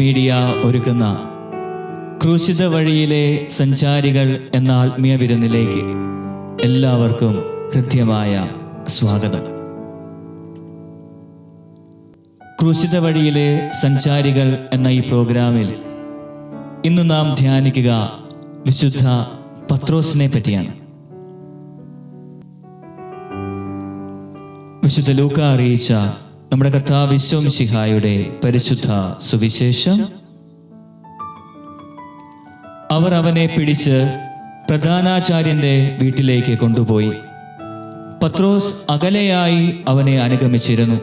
Media ഒരുക്കുന്ന ക്രൂശിത വഴിയിലെ സഞ്ചാരികൾ എന്ന ആത്മീയ വിരുന്നിലേക്ക് എല്ലാവർക്കും ഹൃദ്യമായ സ്വാഗതം. ക്രൂശിത വഴിയിലെ സഞ്ചാരികൾ എന്ന ഈ പ്രോഗ്രാമിൽ ഇന്ന് നാം ധ്യാനിക്കുക വിശുദ്ധ പത്രോസിനെ പറ്റിയാണ്. വിശുദ്ധ ലൂക്ക അറിയിച്ച നമ്മുടെ കർത്താവ് വിശ്വമിശിഹായുടെ പരിശുദ്ധ സുവിശേഷം. അവർ അവനെ പിടിച്ച് പ്രധാനാചാര്യന്റെ വീട്ടിലേക്ക് കൊണ്ടുപോയി. പത്രോസ് അകലെയായി അവനെ അനുഗമിച്ചിരുന്നു.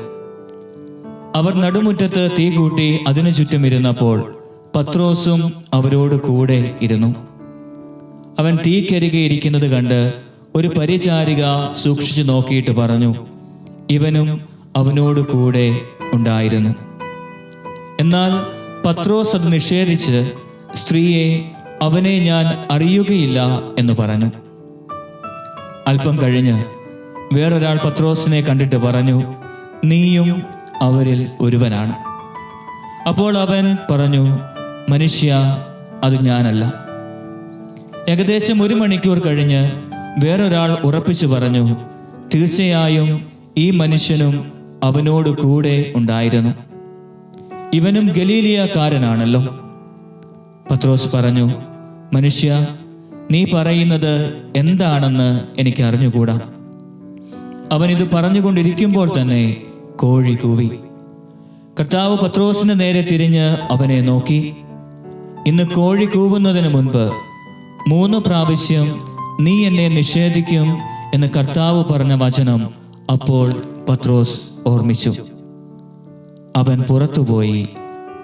അവർ നടുമുറ്റത്ത് തീ കൂട്ടി അതിനു ചുറ്റും ഇരുന്നപ്പോൾ പത്രോസും അവരോട് കൂടെ ഇരുന്നു. അവൻ തീക്കരികെ ഇരിക്കുന്നത് കണ്ട് ഒരു പരിചാരിക സൂക്ഷിച്ചു നോക്കിയിട്ട് പറഞ്ഞു ഇവനും അവനോട് കൂടെ ഉണ്ടായിരുന്നു. എന്നാൽ പത്രോസ് അത് നിഷേധിച്ച് സ്ത്രീയെ അവനെ ഞാൻ അറിയുകയില്ല എന്ന് പറഞ്ഞു. അല്പം കഴിഞ്ഞ് വേറൊരാൾ പത്രോസിനെ കണ്ടിട്ട് പറഞ്ഞു നീയും അവരിൽ ഒരുവനാണ്. അപ്പോൾ അവൻ പറഞ്ഞു മനുഷ്യ അത് ഞാനല്ല. ഏകദേശം ഒരു മണിക്കൂർ കഴിഞ്ഞ് വേറൊരാൾ ഉറപ്പിച്ചു പറഞ്ഞു തീർച്ചയായും ഈ മനുഷ്യനും അവനോട് കൂടെ ഉണ്ടായിരുന്നു. ഇവനും ഗലീലിയക്കാരനാണല്ലോ. പത്രോസ് പറഞ്ഞു മനുഷ്യ നീ പറയുന്നത് എന്താണെന്ന് എനിക്ക് അറിഞ്ഞുകൂടാ. അവൻ ഇത് പറഞ്ഞുകൊണ്ടിരിക്കുമ്പോൾ തന്നെ കോഴി കൂവി. കർത്താവ് പത്രോസിന് നേരെ തിരിഞ്ഞ് അവനെ നോക്കി. ഇന്ന് കോഴി കൂവുന്നതിന് മുൻപ് മൂന്ന് പ്രാവശ്യം നീ എന്നെ നിഷേധിക്കും എന്ന് കർത്താവ് പറഞ്ഞ വചനം അപ്പോൾ പത്രോസ് ഓർമ്മിച്ചു. അവൻ പുറത്തുപോയി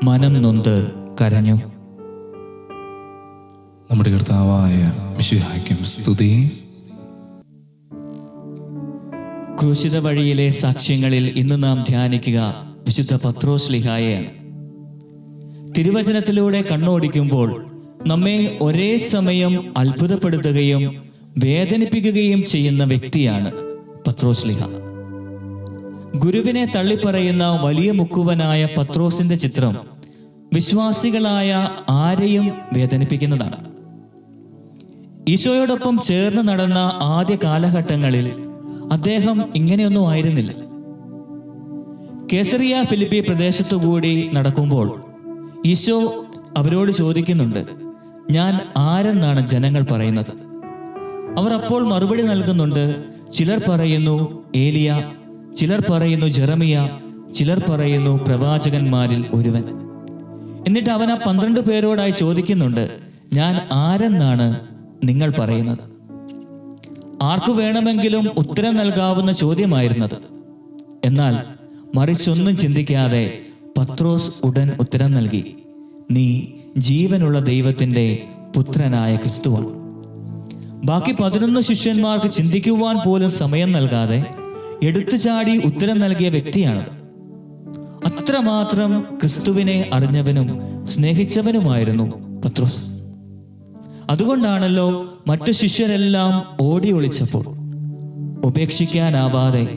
മനം നൊന്ത് കരഞ്ഞു. നമ്മുടെ കർത്താവായ മിശിഹായ്ക്കും സ്തുതി. ക്രൂശിത വഴിയിലെ സാക്ഷ്യങ്ങളിൽ ഇന്ന് നാം ധ്യാനിക്കുക വിശുദ്ധ പത്രോസ് ലിഹായയാണ്. തിരുവചനത്തിലൂടെ കണ്ണോടിക്കുമ്പോൾ നമ്മെ ഒരേ സമയം അത്ഭുതപ്പെടുത്തുകയും വേദനിപ്പിക്കുകയും ചെയ്യുന്ന വ്യക്തിയാണ് പത്രോസ് ലിഹ. ഗുരുവിനെ തള്ളിപ്പറയുന്ന വലിയ മുക്കുവനായ പത്രോസിന്റെ ചിത്രം വിശ്വാസികളായ ആരെയും വേദനിപ്പിക്കുന്നതാണ്. ഈശോയോടൊപ്പം ചേർന്ന് നടന്ന ആദ്യ കാലഘട്ടങ്ങളിൽ അദ്ദേഹം ഇങ്ങനെയൊന്നും ആയിരുന്നില്ല. കേസറിയ ഫിലിപ്പി പ്രദേശത്തുകൂടി നടക്കുമ്പോൾ ഈശോ അവരോട് ചോദിക്കുന്നുണ്ട് ഞാൻ ആരെന്നാണ് ജനങ്ങൾ പറയുന്നത്? അവർ അപ്പോൾ മറുപടി നൽകുന്നുണ്ട് ചിലർ പറയുന്നു ഏലിയ ചിലർ പറയുന്നു ജെറമിയ ചിലർ പറയുന്നു പ്രവാചകന്മാരിൽ ഒരുവൻ. എന്നിട്ട് അവൻ ആ പന്ത്രണ്ട് പേരോടായി ചോദിക്കുന്നുണ്ട് ഞാൻ ആരെന്നാണ് നിങ്ങൾ പറയുന്നത്? ആർക്കു വേണമെങ്കിലും ഉത്തരം നൽകാവുന്ന ചോദ്യമായിരുന്നത്. എന്നാൽ മറിച്ചൊന്നും ചിന്തിക്കാതെ പത്രോസ് ഉടൻ ഉത്തരം നൽകി നീ ജീവനുള്ള ദൈവത്തിന്റെ പുത്രനായ ക്രിസ്തുവാണ്. ബാക്കി പതിനൊന്ന് ശിഷ്യന്മാർക്ക് ചിന്തിക്കുവാൻ പോലും സമയം നൽകാതെ എടുത്തുചാടി ഉത്തരം നൽകിയ വ്യക്തിയാണ് അത്രമാത്രം ക്രിസ്തുവിനെ അറിഞ്ഞവനും സ്നേഹിച്ചവനുമായിരുന്നു പത്രോസ്. അതുകൊണ്ടാണല്ലോ മറ്റു ശിഷ്യരെല്ലാം ഓടി ഒളിച്ചപ്പോൾ. ഉപേക്ഷിക്കാനാവാതെ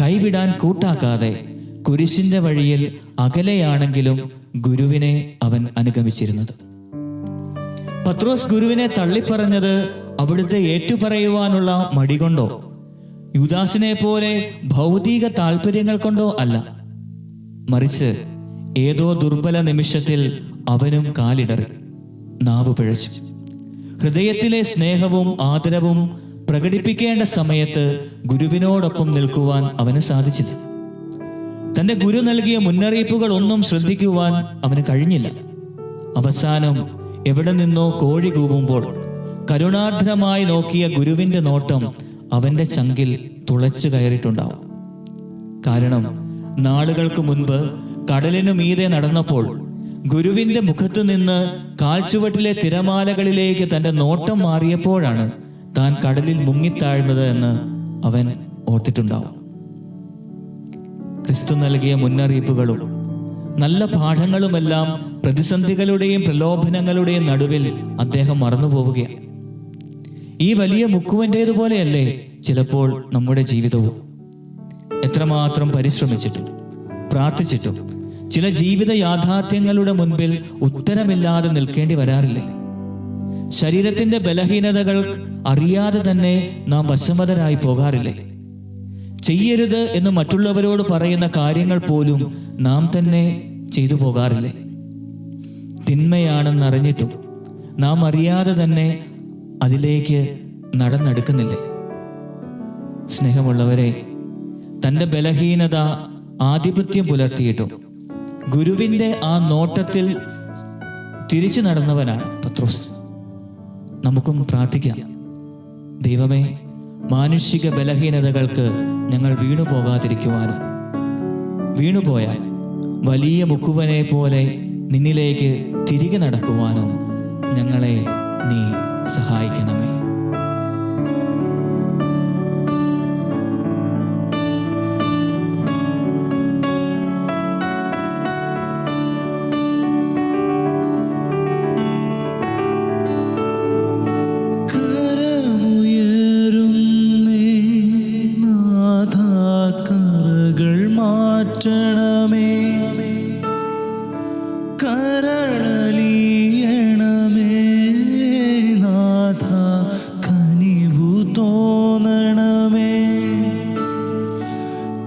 കൈവിടാൻ കൂട്ടാക്കാതെ കുരിശിന്റെ വഴിയിൽ അകലെയാണെങ്കിലും ഗുരുവിനെ അവൻ അനുഗമിച്ചിരുന്നത്. പത്രോസ് ഗുരുവിനെ തള്ളിപ്പറഞ്ഞത് അവിടുത്തെ ഏറ്റുപറയുവാനുള്ള മടി കൊണ്ടോ? യുദാസിനെ പോലെ ഭൗതിക താല്പര്യങ്ങൾ കൊണ്ടോ അല്ല. മറിച്ച് ഏതോ ദുർബല നിമിഷത്തിൽ അവനും കാലിടറി നാവ് പിഴച്ചു. ഹൃദയത്തിലെ സ്നേഹവും ആദരവും പ്രകടിപ്പിക്കേണ്ട സമയത്ത് ഗുരുവിനോടൊപ്പം നിൽക്കുവാൻ അവന് സാധിച്ചില്ല. തന്റെ ഗുരു നൽകിയ മുന്നറിയിപ്പുകൾ ഒന്നും ശ്രദ്ധിക്കുവാൻ അവന് കഴിഞ്ഞില്ല. അവസാനം എവിടെ നിന്നോ കോഴി കൂവുമ്പോൾ കരുണാർദ്രമായി നോക്കിയ ഗുരുവിന്റെ നോട്ടം അവന്റെ ചങ്കിൽ തുളച്ചു കയറിയിട്ടുണ്ടാവും. കാരണം നാളുകൾക്ക് മുൻപ് കടലിനു മീതെ നടന്നപ്പോൾ ഗുരുവിന്റെ മുഖത്തു നിന്ന് കാൽച്ചുവട്ടിലെ തിരമാലകളിലേക്ക് തന്റെ നോട്ടം മാറിയപ്പോഴാണ് താൻ കടലിൽ മുങ്ങിത്താഴുന്നത് എന്ന് അവൻ ഓർത്തിട്ടുണ്ടാവും. ക്രിസ്തു നൽകിയ മുന്നറിയിപ്പുകളും നല്ല പാഠങ്ങളുമെല്ലാം പ്രതിസന്ധികളുടെയും പ്രലോഭനങ്ങളുടെയും നടുവിൽ അദ്ദേഹം മറന്നുപോവുകയാണ്. ഈ വലിയ മുക്കുവന്റേതുപോലെയല്ലേ ചിലപ്പോൾ നമ്മുടെ ജീവിതവും? എത്രമാത്രം പരിശ്രമിച്ചിട്ടും പ്രാർത്ഥിച്ചിട്ടും ചില ജീവിത യാഥാർത്ഥ്യങ്ങളുടെ മുൻപിൽ ഉത്തരമില്ലാതെ നിൽക്കേണ്ടി വരാറില്ലേ? ശരീരത്തിന്റെ ബലഹീനതകൾ അറിയാതെ തന്നെ നാം വശമതരായി പോകാറില്ലേ? ചെയ്യരുത് എന്ന് മറ്റുള്ളവരോട് പറയുന്ന കാര്യങ്ങൾ പോലും നാം തന്നെ ചെയ്തു പോകാറില്ലേ? തിന്മയാണെന്നറിഞ്ഞിട്ടും നാം അറിയാതെ തന്നെ അതിലേക്ക് നടന്നെടുക്കുന്നില്ലേ? സ്നേഹമുള്ളവരെ തന്റെ ബലഹീനത ആധിപത്യം പുലർത്തിയിട്ടും ഗുരുവിന്റെ ആ നോട്ടത്തിൽ തിരിച്ചു നടന്നവനാണ് പത്രോസ്. നമുക്കും പ്രാർത്ഥിക്കാം. ദൈവമേ മാനുഷിക ബലഹീനതകൾക്ക് ഞങ്ങൾ വീണു പോകാതിരിക്കുവാനും വീണുപോയാൽ വലിയ മുക്കുവനെ പോലെ നിന്നിലേക്ക് തിരികെ നടക്കുവാനും ഞങ്ങളെ നീ സഹായിക്കണമേ. തോന്നണമേ.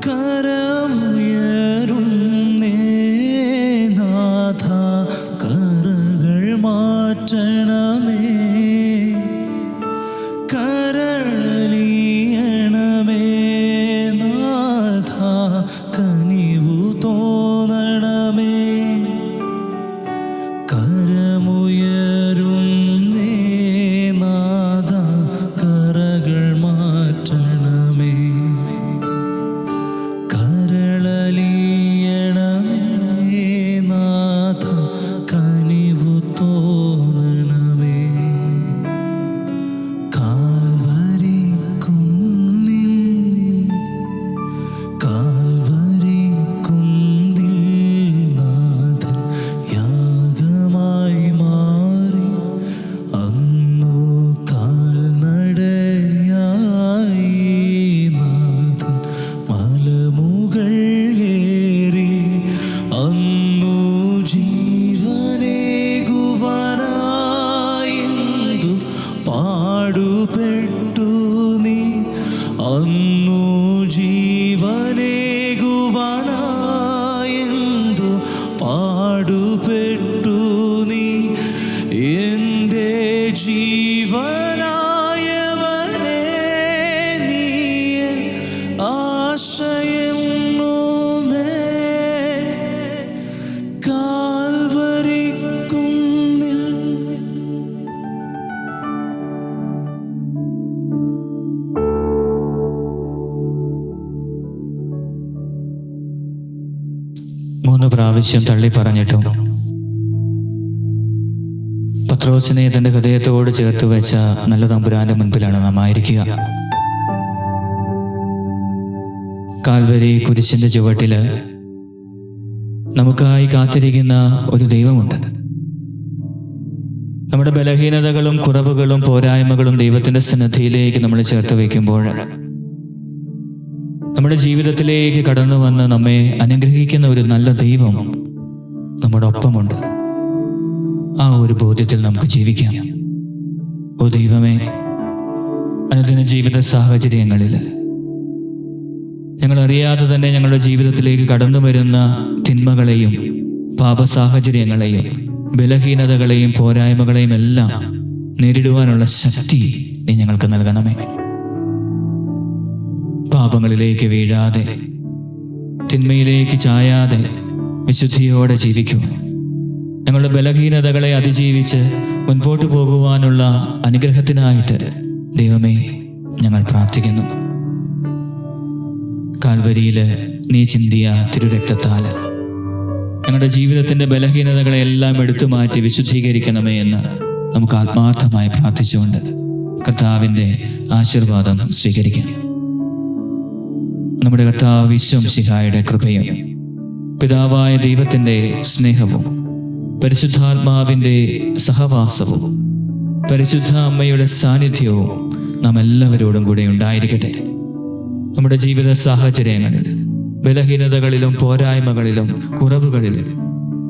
കരമുയരും നാഥ കറുകൾ മാറ്റണമേ. കരളിയണമേ നാഥ കനിവു തോന്നണമേ ജീവനായവനെ നീ ആശയെന്നുമേ കാൽവരി കുന്നിൽ മൂന്ന് പ്രാവശ്യം തള്ളി പറഞ്ഞിട്ടും പത്രോസിനെ തന്റെ ഹൃദയത്തോട് ചേർത്ത് വെച്ച നല്ല തമ്പുരാന്റെ മുൻപിലാണ് നാം ആയിരിക്കുക. കാൽവരി കുരിശിന്റെ ചുവട്ടിൽ നമുക്കായി കാത്തിരിക്കുന്ന ഒരു ദൈവമുണ്ട്. നമ്മുടെ ബലഹീനതകളും കുറവുകളും പോരായ്മകളും ദൈവത്തിന്റെ സന്നദ്ധിയിലേക്ക് നമ്മൾ ചേർത്ത് വയ്ക്കുമ്പോൾ നമ്മുടെ ജീവിതത്തിലേക്ക് കടന്നു വന്ന് നമ്മെ അനുഗ്രഹിക്കുന്ന ഒരു നല്ല ദൈവം നമ്മുടെ ഒപ്പമുണ്ട്. ആ ഒരു ബോധ്യത്തിൽ നമുക്ക് ജീവിക്കാം. ഓ ദൈവമേ അനുദിന ജീവിത സാഹചര്യങ്ങളിൽ ഞങ്ങൾ അറിയാതെ തന്നെ ഞങ്ങളുടെ ജീവിതത്തിലേക്ക് കടന്നു വരുന്ന തിന്മകളെയും പാപ സാഹചര്യങ്ങളെയും ബലഹീനതകളെയും പോരായ്മകളെയും എല്ലാം നേരിടുവാനുള്ള ശക്തി നീ ഞങ്ങൾക്ക് നൽകണമേ. പാപങ്ങളിലേക്ക് വീഴാതെ തിന്മയിലേക്ക് ചായാതെ വിശുദ്ധിയോടെ ജീവിക്കുക ഞങ്ങളുടെ ബലഹീനതകളെ അതിജീവിച്ച് മുൻപോട്ട് പോകുവാനുള്ള അനുഗ്രഹത്തിനായിട്ട് ദൈവമേ ഞങ്ങൾ പ്രാർത്ഥിക്കുന്നു. കാൽവരിയിൽ നീ ചിന്തിയ തിരുരക്തത്താൽ ഞങ്ങളുടെ ജീവിതത്തിന്റെ ബലഹീനതകളെ എല്ലാം എടുത്തു മാറ്റി വിശുദ്ധീകരിക്കണമേ എന്ന് നമുക്ക് ആത്മാർത്ഥമായി പ്രാർത്ഥിച്ചുകൊണ്ട് കർത്താവിന്റെ ആശീർവാദം സ്വീകരിക്കാം. നമ്മുടെ കർത്താവ് വിശ്വംസിഹായുടെ കൃപയും പിതാവായ ദൈവത്തിന്റെ സ്നേഹവും പരിശുദ്ധാത്മാവിന്റെ സഹവാസവും പരിശുദ്ധ അമ്മയുടെ സാന്നിധ്യവും നാം എല്ലാവരോടും കൂടെ ഉണ്ടായിരിക്കട്ടെ. നമ്മുടെ ജീവിത സാഹചര്യങ്ങളിൽ ബലഹീനതകളിലും പോരായ്മകളിലും കുറവുകളിലും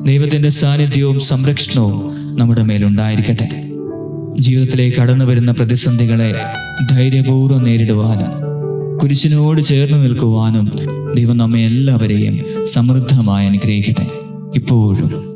ദൈവത്തിന്റെ സാന്നിധ്യവും സംരക്ഷണവും നമ്മുടെ മേലുണ്ടായിരിക്കട്ടെ ജീവിതത്തിലേക്ക് കടന്നു വരുന്ന പ്രതിസന്ധികളെ ധൈര്യപൂർവം നേരിടുവാനും കുരിശിനോട് ചേർന്ന് നിൽക്കുവാനും ദൈവം നമ്മെ എല്ലാവരെയും സമൃദ്ധമായി അനുഗ്രഹിക്കട്ടെ. ഇപ്പോഴും